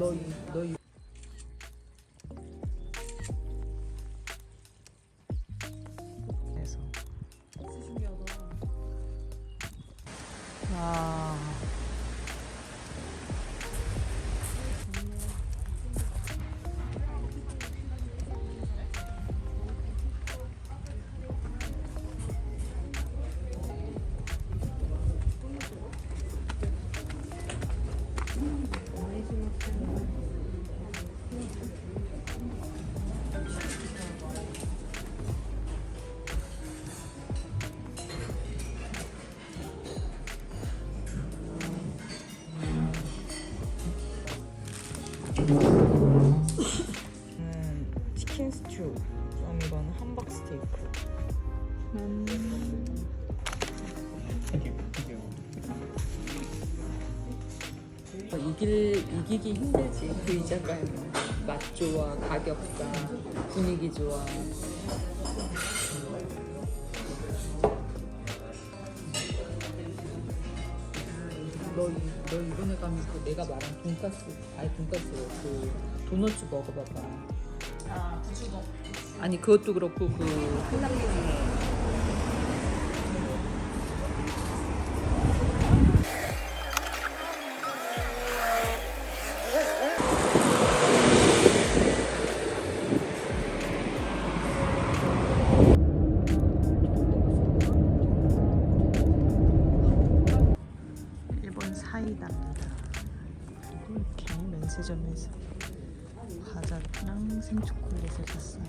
너희 너. 그래서. 진짜 신기하다. 와. 아. 음, 치킨 스튜. 그럼 이건 함박 스테이크. 어, 이길 이기기 힘들지 그 이자카야는 맛 좋아 가격 싸 분위기 좋아 너, 이- 너 이번에 가면 그 내가 말한 돈까스 아니 돈까스 그 도너츠 먹어봐봐 아, 부주먹. 아니 그것도 그렇고 그 한남동에 사이다입니다. 그리고 이렇게 면세점에서 과자랑 생초콜릿을 샀어요.